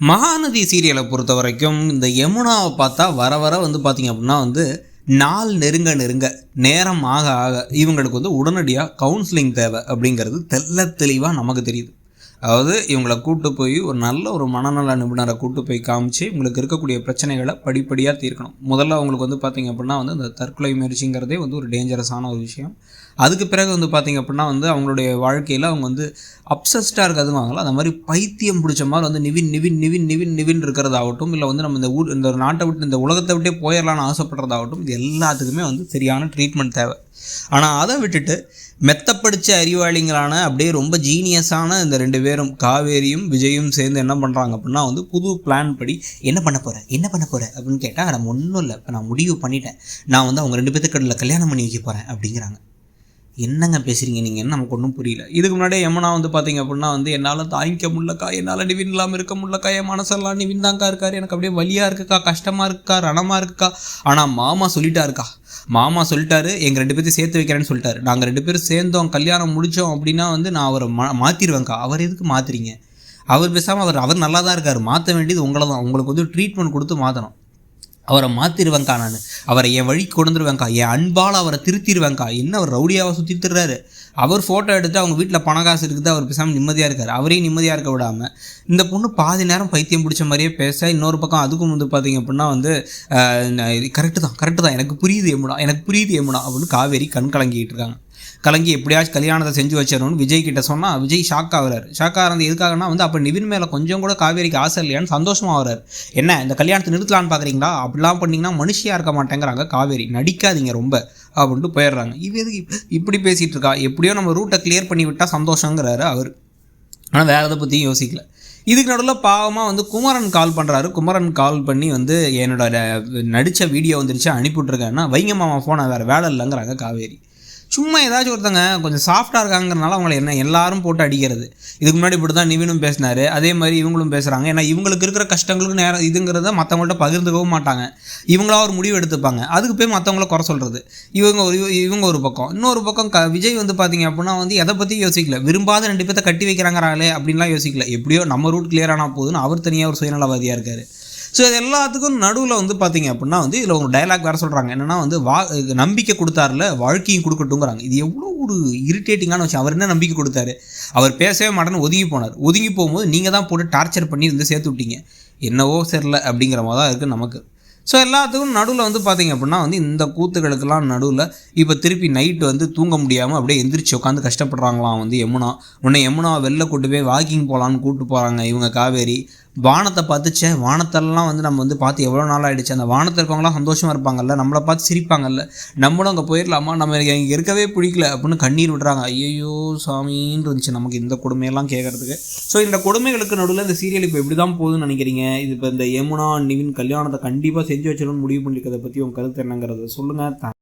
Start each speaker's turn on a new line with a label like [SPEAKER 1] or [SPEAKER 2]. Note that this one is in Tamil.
[SPEAKER 1] மகாநதி சீரியலை பொறுத்த வரைக்கும் இந்த யமுனாவை பார்த்தா வர வர வந்து பார்த்திங்க அப்படின்னா வந்து நாள் நெருங்க நெருங்க நேரம் ஆக ஆக இவங்களுக்கு வந்து உடனடியாக கவுன்சிலிங் தேவை அப்படிங்கிறது தெள்ள தெளிவாக நமக்கு தெரியுது. அதாவது இவங்களை கூட்டு போய் ஒரு நல்ல ஒரு மனநல நிபுணரை கூட்டு போய் காமிச்சு இவங்களுக்கு இருக்கக்கூடிய பிரச்சனைகளை படிப்படியாக தீர்க்கணும். முதல்ல அவங்களுக்கு வந்து பார்த்திங்க அப்படின்னா வந்து இந்த தற்கொலை முயற்சிங்கிறதே வந்து ஒரு டேஞ்சரஸான ஒரு விஷயம். அதுக்கு பிறகு வந்து பார்த்திங்க அப்படின்னா வந்து அவங்களுடைய வாழ்க்கையில் அவங்க வந்து அப்சஸ்டாக இருக்கிறதுவாங்களோ அந்த மாதிரி பைத்தியம் பிடிச்ச மாதிரி வந்து நிவின் நிவின் நிவின் நிவின் நிவின் இருக்கிறதாகட்டும் இல்லை வந்து நம்ம இந்த ஊர் இந்த நாட்டை விட்டு இந்த உலகத்தை விட்டே போயிடலான்னு ஆசைப்படுறதாகட்டும் இது எல்லாத்துக்குமே வந்து சரியான ட்ரீட்மெண்ட் தேவை. ஆனால் அதை விட்டுட்டு படித்த அறிவாளிங்களான அப்படியே ரொம்ப ஜீனியஸான இந்த ரெண்டு பேரும் காவேரியும் விஜயும் சேர்ந்து என்ன பண்ணுறாங்க அப்படின்னா வந்து புது பிளான் படி என்ன பண்ண போகிற என்ன பண்ண போகிற அப்படின்னு கேட்டால் நம்ம ஒன்றும் இல்லை. இப்போ நான் முடிவு பண்ணிட்டேன். நான் வந்து அவங்க ரெண்டு பேத்துக்கு கல்யாணம் பண்ணி வைக்க போகிறேன் அப்படிங்கிறாங்க. என்னங்க பேசுகிறீங்க நீங்கள் என்ன நமக்கு ஒன்றும் புரியல. இதுக்கு முன்னாடியே யமுனா வந்து பார்த்தீங்க அப்படின்னா வந்து என்னால் தாங்கிக்க முடியலக்கா என்னால் நிவின் இல்லாமல் இருக்க முடியலக்கா என் மனசெல்லாம் நிவின் தாங்க்கா இருக்கார். எனக்கு அப்படியே வழியாக இருக்குக்கா கஷ்டமாக இருக்கா ரணமாக இருக்குக்கா. ஆனால் மாமா சொல்லிட்டாருக்கா. மாமா சொல்லிட்டாரு எங்கள் ரெண்டு பேர்த்தையும் சேர்த்து வைக்கிறேன்னு சொல்லிட்டாரு. நாங்கள் ரெண்டு பேரும் சேர்ந்தோம் கல்யாணம் முடித்தோம் அப்படின்னா வந்து நான் அவரை மா மாற்றிடுவேங்க்கா அவர் எதுக்கு மாற்றுறீங்க அவர் பேசாமல் அவர் அவர் நல்லா தான் இருக்கார். மாற்ற வேண்டியது உங்களை தான் உங்களுக்கு வந்து ட்ரீட்மெண்ட் கொடுத்து மாற்றணும் அவரை மாற்றிடுவேங்க்கா நான். அவரை என் வழிக்கு கொண்டுருவேங்க்கா என் அன்பால் அவரை திருத்திடுவேங்க்கா என்ன அவர் ரவுடியாவை சுற்றிட்டுறாரு அவர் ஃபோட்டோ எடுத்து அவங்க வீட்டில் பண காசு இருக்குது அவர் பேசாமல் நிம்மதியாக இருக்கார். அவரையும் நிம்மதியாக இருக்க விடாமல் இந்த பொண்ணு பாதி நேரம் பைத்தியம் பிடிச்ச மாதிரியே பேச இன்னொரு பக்கம் அதுக்கும் வந்து பார்த்தீங்க அப்படின்னா வந்து கரெக்டு தான் கரெக்டு தான். எனக்கு புரியுது எம்முடா எனக்கு புரியுது எம்முடா அப்படின்னு காவேரி கண் கலங்கிக்கிட்டு இருக்காங்க. கலங்கி எப்படியாச்சும் கல்யாணத்தை செஞ்சு வச்சிடணும்னு விஜய் கிட்ட சொன்னால் விஜய் ஷாக் ஆகிறார். ஷாக் ஆகிறது எதுக்காகனா வந்து அப்போ நிவின் மேலே கொஞ்சம் கூட காவேரிக்கு ஆசை இல்லையான்னு சந்தோஷமாக வர்றாரு என்ன இந்த கல்யாணத்தை நிறுத்தலான்னு பார்க்குறீங்களா அப்படிலாம் பண்ணிங்கன்னா மனுஷியாக இருக்க மாட்டேங்கிறாங்க காவேரி. நடிக்காதீங்க ரொம்ப அப்படின்ட்டு போயிடுறாங்க. இது எதுக்கு இப்படி பேசிகிட்டு இருக்கா? எப்படியோ நம்ம ரூட்டை கிளியர் பண்ணி விட்டால் சந்தோஷங்கிறாரு அவர். ஆனால் வேறு எதை பற்றியும் யோசிக்கல. இதுக்கு நடுவில் பாவமாக வந்து குமரன் கால் பண்ணுறாரு குமரன் கால் பண்ணி வந்து என்னோட நடித்த வீடியோ வந்துருச்சு அனுப்பிவிட்ருக்கேன்னா வைங்க மாமா ஃபோனை வேறு வேலை இல்லைங்கிறாங்க காவேரி. சும்மா ஏதாச்சும் ஒருத்தங்க கொஞ்சம் சாஃப்டாக இருக்காங்கிறனால அவங்கள என்ன எல்லாரும் போட்டு அடிக்கிறது. இதுக்கு முன்னாடி இப்படி தான் நிவினும் பேசினார். அதே மாதிரி இவங்களும் பேசுகிறாங்க ஏன்னா இவங்களுக்கு இருக்கிற கஷ்டங்களுக்கு நேரம் இதுங்கிறத மற்றவங்கள்ட்ட பகிர்ந்துக்கவும் மாட்டாங்க. இவங்களா ஒரு முடிவு எடுத்துப்பாங்க. அதுக்கு போய் மற்றவங்கள குறை சொல்கிறது இவங்க ஒரு இவங்க ஒரு பக்கம். இன்னொரு பக்கம் க விஜய் வந்து பார்த்தீங்க அப்படின்னா வந்து எதை பற்றி யோசிக்கல. விரும்பாத ரெண்டு பேர்த்த கட்டி வைக்கிறாங்கிறாங்களே அப்படின்லாம் யோசிக்கல. எப்படியோ நம்ம ரூட் கிளியர் ஆனால் போதுன்னு அவர் தனியாக ஒரு சுயநலவாதியாக இருக்கார். ஸோ இது எல்லாத்துக்கும் நடுவில் வந்து பார்த்தீங்க அப்படின்னா வந்து இதில் ஒரு டைலாக் வேறு சொல்கிறாங்க என்னென்னா வந்து வா நம்பிக்கை கொடுத்தாருல வாழ்க்கையும் கொடுக்கட்டுங்கிறாங்க இது எவ்வளோ ஒரு இரிட்டேட்டிங்கான விஷயம். அவர் என்ன நம்பிக்கை கொடுத்தாரு? அவர் பேசவே மாட்டேன்னு ஒதுங்கி போனார். ஒதுங்கி போகும்போது நீங்கள் தான் போட்டு டார்ச்சர் பண்ணி இருந்து சேர்த்து விட்டீங்க. என்னவோ சரியில்லை அப்படிங்கிற மாதிரி தான் இருக்குது நமக்கு. ஸோ எல்லாத்துக்கும் நடுவில் வந்து பார்த்திங்க அப்படின்னா வந்து இந்த கூத்துகளுக்கெல்லாம் நடுவில் இப்போ திருப்பி நைட்டு வந்து தூங்க முடியாமல் அப்படியே எந்திரிச்சு உட்காந்து கஷ்டப்படுறாங்களாம் வந்து யமுனா. உன்னை யமுனா வெளில கூட்டு போய் வாக்கிங் போகலான்னு கூப்பிட்டு போகிறாங்க இவங்க காவேரி. வானத்தை பார்த்துச்சே வானத்தெல்லாம் வந்து நம்ம வந்து பார்த்து எவ்வளோ நாள் ஆகிடுச்சு அந்த வானத்தில் இருக்கவங்களாம் சந்தோஷமாக இருப்பாங்கல்ல? நம்மளை பார்த்து சிரிப்பாங்கல்ல? நம்மளும் அங்கே போயிடலாமா? நம்ம இங்கே இருக்கவே பிடிக்கல அப்படின்னு கண்ணீர் விடுறாங்க. ஐயோ சாமின்னு இருந்துச்சு நமக்கு இந்த கொடுமையெல்லாம் கேட்குறதுக்கு. ஸோ இந்த கொடுமைகளுக்கு நடுவில் இந்த சீரியல் இப்போ எப்படி தான் போகுதுன்னு நினைக்கிறீங்க? இது இப்போ இந்த யமுனா நிவின் கல்யாணத்தை கண்டிப்பாக செஞ்சு வச்சிடணும்னு முடிவு பண்ணியிருக்கிறத பற்றி உங்கள் கருத்து என்னங்கிறத சொல்லுங்கள்